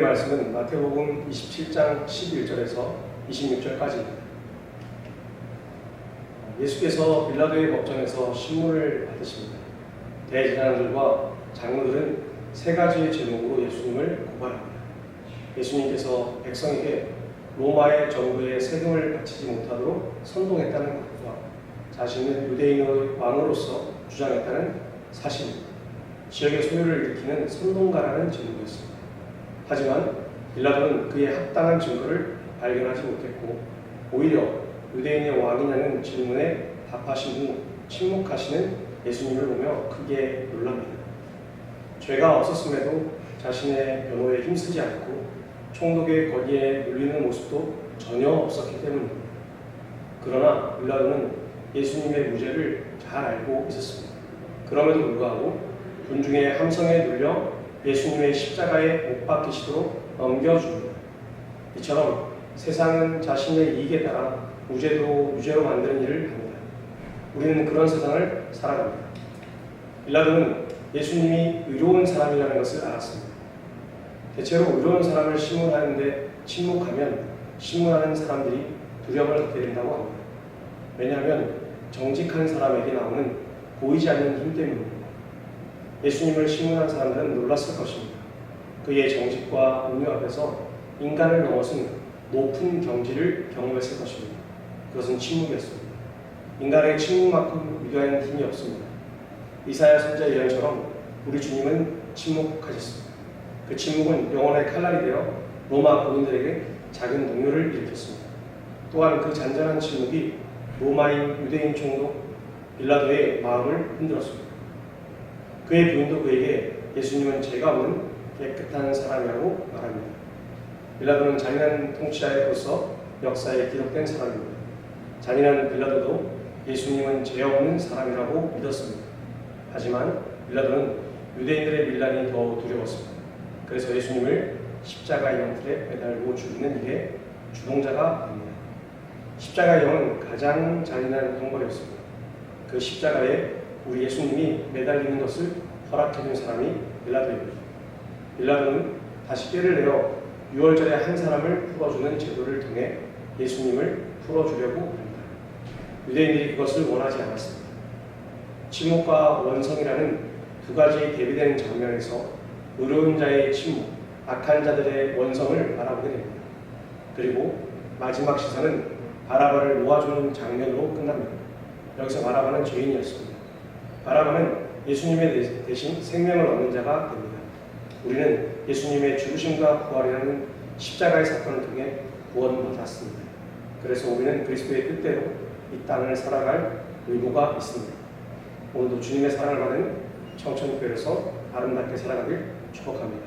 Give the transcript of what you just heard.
말씀은 마태복음 27장 11절에서 26절까지입니다. 예수께서 빌라도의 법정에서 신문을 받으십니다. 대제사장들과 장로들은 세 가지의 제목으로 예수님을 고발합니다. 예수님께서 백성에게 로마의 정부에 세금을 바치지 못하도록 선동했다는 것과 자신은 유대인의 왕으로서 주장했다는 사실, 지역의 소유를 일으키는 선동가라는 제목이었습니다. 하지만 빌라도는 그의 합당한 증거를 발견하지 못했고 오히려 유대인의 왕이냐는 질문에 답하신 후 침묵하시는 예수님을 보며 크게 놀랍니다. 죄가 없었음에도 자신의 변호에 힘쓰지 않고 총독의 권위에 눌리는 모습도 전혀 없었기 때문입니다. 그러나 빌라도는 예수님의 무죄를 잘 알고 있었습니다. 그럼에도 불구하고 군중의 함성에 눌려 예수님의 십자가에 못 박히시도록 넘겨줍니다. 이처럼 세상은 자신의 이익에 따라 무죄도 유죄로 만드는 일을 합니다. 우리는 그런 세상을 살아갑니다. 빌라도는 예수님이 의로운 사람이라는 것을 알았습니다. 대체로 의로운 사람을 신문하는데 침묵하면 신문하는 사람들이 두려움을 갖게 된다고 합니다. 왜냐하면 정직한 사람에게 나오는 보이지 않는 힘 때문입니다. 예수님을 신문한 사람들은 놀랐을 것입니다. 그의 정직과 은유 앞에서 인간을 넘어선 높은 경지를 경험했을 것입니다. 그것은 침묵이었습니다. 인간의 침묵만큼 위대한 힘이 없습니다. 이사야 선자 예언처럼 우리 주님은 침묵하셨습니다. 그 침묵은 영혼의 칼날이 되어 로마 군인들에게 작은 동요를 일으켰습니다. 또한 그 잔잔한 침묵이 로마인 유대인 총독 빌라도의 마음을 흔들었습니다. 그의 부인도 그에게 예수님은 죄가 없는 깨끗한 사람이라고 말합니다. 빌라도는 잔인한 통치자로서 역사에 기록된 사람입니다. 잔인한 빌라도도 예수님은 죄 없는 사람이라고 믿었습니다. 하지만 빌라도는 유대인들의 밀란이 더 두려웠습니다. 그래서 예수님을 십자가의 형틀에 매달고 죽이는 일에 주동자가 됩니다. 십자가의 형은 가장 잔인한 형벌이었습니다. 그 십자가에 우리 예수님이 매달리는 것을 허락해준 사람이 빌라도입니다. 빌라도는 다시 꾀를 내어 6월절에 한 사람을 풀어주는 제도를 통해 예수님을 풀어주려고 합니다. 유대인들이 그것을 원하지 않았습니다. 침묵과 원성이라는 두 가지 대비되는 장면에서 의로운 자의 침묵, 악한 자들의 원성을 바라보게 됩니다. 그리고 마지막 시선은 바라바를 모아주는 장면으로 끝납니다. 여기서 바라바는 죄인이었습니다. 바라바는 예수님의 대신 생명을 얻는 자가 됩니다. 우리는 예수님의 죽으심과 부활이라는 십자가의 사건을 통해 구원받았습니다. 그래서 우리는 그리스도의 뜻대로 이 땅을 살아갈 의무가 있습니다. 오늘도 주님의 사랑을 받은 청천교회에서 아름답게 살아가길 축복합니다.